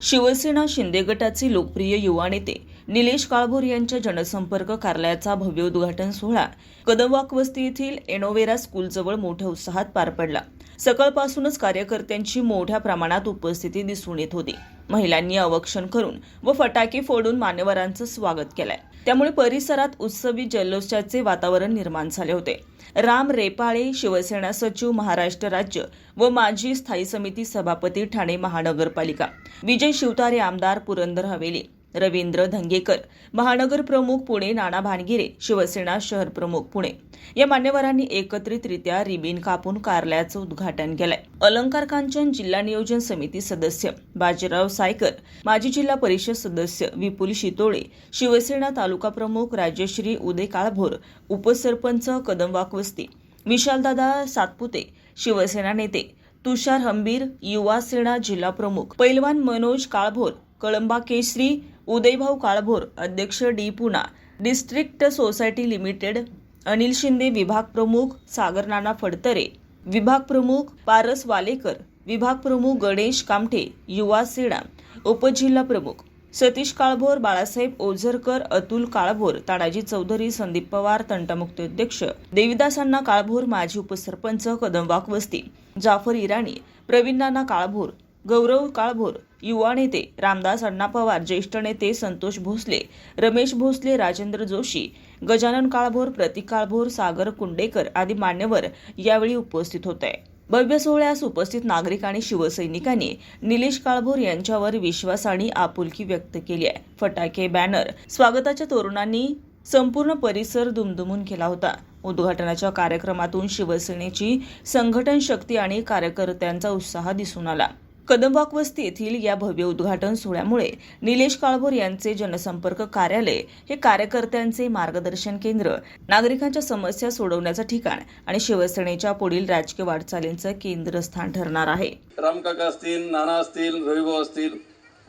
शिवसेना शिंदे गटाचे लोकप्रिय युवा नेते निलेश काळभोर यांच्या जनसंपर्क कार्यालयाचा भव्य उद्घाटन सोहळा कदमवाक वस्ती येथील एनोवेरा स्कूलजवळ मोठ्या उत्साहात पार पडला. सकाळपासूनच कार्यकर्त्यांची मोठ्या प्रमाणात उपस्थिती दिसून येत होती. महिलांनी अवक्षण करून व फटाके फोडून मान्यवरांचं स्वागत केलंय. त्यामुळे परिसरात उत्सवी जल्लोषाचे वातावरण निर्माण झाले होते. राम रेपाळे शिवसेना सचिव महाराष्ट्र राज्य व माजी स्थायी समिती सभापती ठाणे महानगरपालिका. विजय शिवतारे आमदार पुरंदर हवेली. रवींद्र धंगेकर महानगर प्रमुख पुणे नाना भानगिरे शिवसेना शहर प्रमुख पुणे. या मान्यवरांनी एकत्रितरित्या रिबीन कापून कार्यालयाचं उद्घाटन केलंय. अलंकार कांचन जिल्हा नियोजन समिती सदस्य बाजीराव सायकर माजी जिल्हा परिषद सदस्य विपुल शितोळे शिवसेना तालुका प्रमुख राजश्री उदय काळभोर उपसरपंच कदम वाकवस्ती विशालदादा सातपुते शिवसेना नेते तुषार हंबीर युवा सेना जिल्हा प्रमुख पैलवान मनोज काळभोर कळंबा केसरी उदयभाऊ काळभोर अध्यक्ष the Poona district society limited Anil Shinde विभाग प्रमुख सागर नाना फडतरे विभाग प्रमुख पारस वालेकर विभाग प्रमुख गणेश कामठे युवा सेना उपजिल्हा प्रमुख सतीश काळभोर बाळासाहेब ओझरकर अतुल काळभोर तानाजी चौधरी संदीप पवार तंटामुक्त अध्यक्ष देविदासांना काळभोर माजी उपसरपंच कदमवाक वस्ती जाफर इराणी प्रवीण नाना काळभोर गौरव काळभोर युवा नेते रामदास अण्णा पवार ज्येष्ठ नेते संतोष भोसले रमेश भोसले राजेंद्र जोशी गजानन काळभोर प्रतीक काळभोर सागर कुंडेकर आदी मान्यवर यावेळी उपस्थित होते. भव्य सोहळ्यास उपस्थित नागरिक आणि शिवसैनिकांनी निलेश काळभोर यांच्यावर विश्वास आणि आपुलकी व्यक्त केली आहे. फटाके बॅनर स्वागताच्या तोरणांनी संपूर्ण परिसर दुमदुमून केला होता. उद्घाटनाच्या कार्यक्रमातून शिवसेनेची संघटन शक्ती आणि कार्यकर्त्यांचा उत्साह दिसून आला. कदमबाग वस्ती येथील या भव्य उद्घाटन सोहळ्यामुळे निलेश काळभोर यांचे जनसंपर्क कार्यालय हे कार्यकर्त्यांचे मार्गदर्शन केंद्र नागरिकांच्या समस्या सोडवण्याचं ठिकाण आणि शिवसेनेच्या पुढील राजकीय वाटचालींचं केंद्रस्थान ठरणार आहे. रामकाका असतील नाना असतील रविभाऊ असतील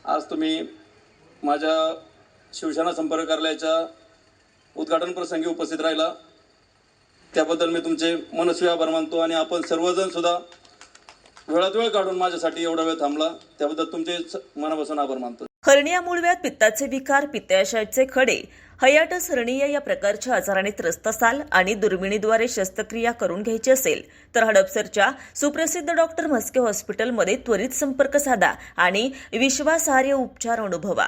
आज तुम्ही माझ्या शिवसेना संपर्क कार्यालयाच्या उद्घाटन प्रसंगी उपस्थित राहिला. त्याबद्दल मी तुमचे मनस्वी आभार मानतो आणि आपण सर्वजण सुद्धा वेळात वेळ काढून माझ्यासाठी एवढा वेळ थांबला. त्याबद्दल तुमचे मनापासून आभार मानतो. हर्निया मूळव्यात पित्ताचे विकार पित्ताशयाचे खडे हयाटस हर्निया या प्रकारच्या आजाराने त्रस्त असाल आणि दुर्मिणीद्वारे शस्त्रक्रिया करून घ्यायची असेल तर हडपसरच्या सुप्रसिद्ध डॉक्टर म्हस्के हॉस्पिटलमध्ये त्वरित संपर्क साधा आणि विश्वासार्ह उपचार अनुभवा.